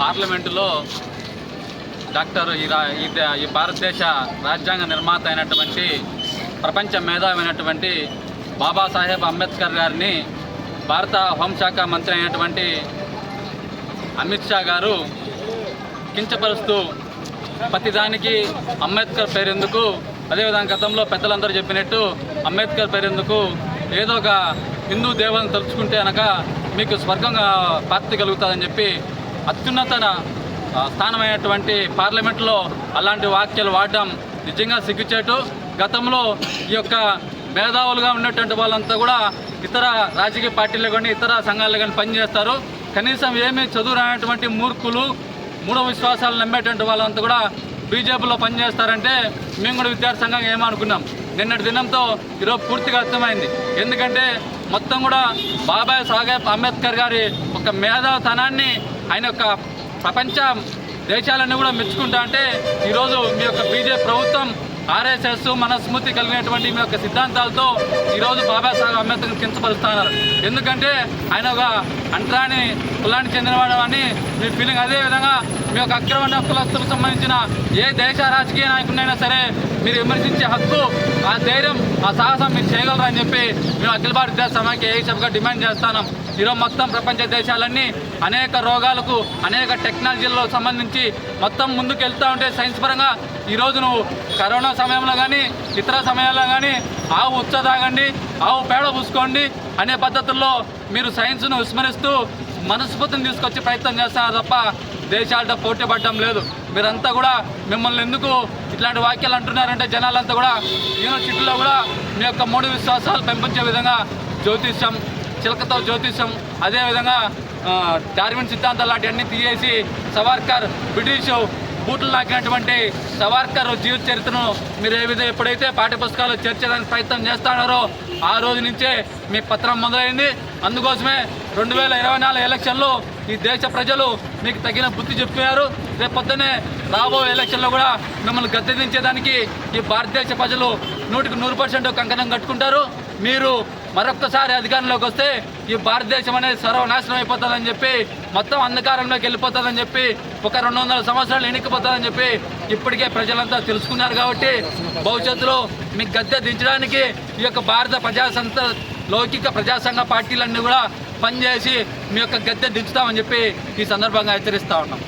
పార్లమెంటులో డాక్టర్ ఈ రా ఈ ఈ భారతదేశ రాజ్యాంగ నిర్మాత అయినటువంటి ప్రపంచ మేధావైనటువంటి బాబాసాహెబ్ అంబేద్కర్ గారిని భారత హోంశాఖ మంత్రి అయినటువంటి అమిత్ షా గారు కించపరుస్తూ ప్రతిదానికి అంబేద్కర్ పేరెందుకు అదేవిధంగా గతంలో పెద్దలందరూ చెప్పినట్టు అంబేద్కర్ పేరెందుకు ఏదో ఒక హిందూ దేవులను తలుచుకుంటే అనక మీకు స్వర్గంగా ప్రాప్తి కలుగుతుందని చెప్పి అత్యున్నత స్థానమైనటువంటి పార్లమెంట్లో అలాంటి వాక్యాలు వాడడం నిజంగా సిగ్గుచేటు. గతంలో ఈ యొక్క మేధావులుగా ఉన్నటువంటి వాళ్ళంతా కూడా ఇతర రాజకీయ పార్టీలు కానీ ఇతర సంఘాలు కానీ పనిచేస్తారు. కనీసం ఏమీ చదువు రానటువంటి మూర్ఖులు మూఢ విశ్వాసాలు నమ్మేటువంటి వాళ్ళంతా కూడా బీజేపీలో పనిచేస్తారంటే మేము కూడా విద్యార్థి సంఘం ఏమనుకున్నాం? నిన్నటి దినంతో ఈరోజు పూర్తిగా అర్థమైంది. ఎందుకంటే మొత్తం కూడా బాబాయ్ సాహెబ్ అంబేద్కర్ గారి ఒక మేధావతనాన్ని ఆయన యొక్క ప్రపంచ దేశాలన్నీ కూడా మెచ్చుకుంటా అంటే ఈరోజు మీ యొక్క బీజేపీ ప్రభుత్వం ఆర్ఎస్ఎస్ మన స్మృతి కలిగినటువంటి మీ యొక్క సిద్ధాంతాలతో ఈరోజు బాబాసాహెబ్ అంబేద్కర్ కించపరుస్తున్నారు ఎందుకంటే ఆయన ఒక అంటరాని కులానికి చెందినవాడు అని మీ ఫీలింగ్ అదే విధంగా మీ యొక్క అక్రమ కులస్తులకు సంబంధించిన ఏ దేశ రాజకీయ నాయకుడినైనా సరే మీరు విమర్శించే హక్కు ఆ ధైర్యం ఆ సాహసం మీరు చేయగలరని చెప్పి మేము అఖిల భారత విద్యార్థి సమాఖ్య ఏసభగా డిమాండ్ చేస్తాను ఈరోజు మొత్తం ప్రపంచ దేశాలన్నీ అనేక రోగాలకు అనేక టెక్నాలజీలకు సంబంధించి మొత్తం ముందుకు వెళ్తూ ఉంటే సైన్స్ పరంగా ఈరోజు నువ్వు కరోనా సమయంలో కానీ ఇతర సమయాల్లో కానీ ఆవు ఉచ్చ తాగండి ఆవు పేడ పూసుకోండి అనే పద్ధతుల్లో మీరు సైన్స్ను విస్మరిస్తూ మనస్ఫూర్తిని తీసుకొచ్చే ప్రయత్నం చేస్తున్నారు తప్ప దేశాలతో పోటీ పడడం లేదు. మీరంతా కూడా మిమ్మల్ని ఎందుకు ఇట్లాంటి వాక్యాలు అంటున్నారంటే జనాలంతా కూడా యూనివర్సిటీలో కూడా మీ యొక్క మూడు విశ్వాసాలు పెంపొంచే విధంగా జ్యోతిష్యం చిలకతో జ్యోతిష్యం అదేవిధంగా ఆ, డార్విన్ సిద్ధాంతాలు లాంటివన్నీ తీసేసి సవార్కర్ బ్రిటిష్ బూట్లు నాకినటువంటి సవార్కర్ జీవిత చరిత్రను మీరు ఏ విధంగా ఎప్పుడైతే పాఠ్యపుస్తకాలు చేర్చేదానికి ప్రయత్నం చేస్తున్నారో ఆ రోజు నుంచే మీ పత్రం మొదలైంది. అందుకోసమే రెండు వేల ఇరవై నాలుగు ఎలక్షన్లో ఈ దేశ ప్రజలు మీకు తగిన బుద్ధి చెప్పారు రేపు పొద్దునే రాబోయే ఎలక్షన్లో కూడా మిమ్మల్ని గద్దెదించేదానికి ఈ భారతదేశ ప్రజలు నూటికి నూరు పర్సెంట్ కంకణం కట్టుకుంటారు. మీరు మరొక్కసారి అధికారంలోకి వస్తే ఈ భారతదేశం అనేది సర్వనాశనం అయిపోతుందని చెప్పి మొత్తం అంధకారంలోకి వెళ్ళిపోతుందని చెప్పి ఒక రెండు వందల సంవత్సరాలు ఎన్నికపోతుందని చెప్పి ఇప్పటికే ప్రజలంతా తెలుసుకున్నారు కాబట్టి భవిష్యత్తులో మీకు గద్దె దించడానికి ఈ యొక్క భారత ప్రజాసంత లౌకిక ప్రజాసంఘ పార్టీలన్నీ కూడా పనిచేసి మీ యొక్క గద్దె దించుతామని చెప్పి ఈ సందర్భంగా హెచ్చరిస్తా ఉన్నాం.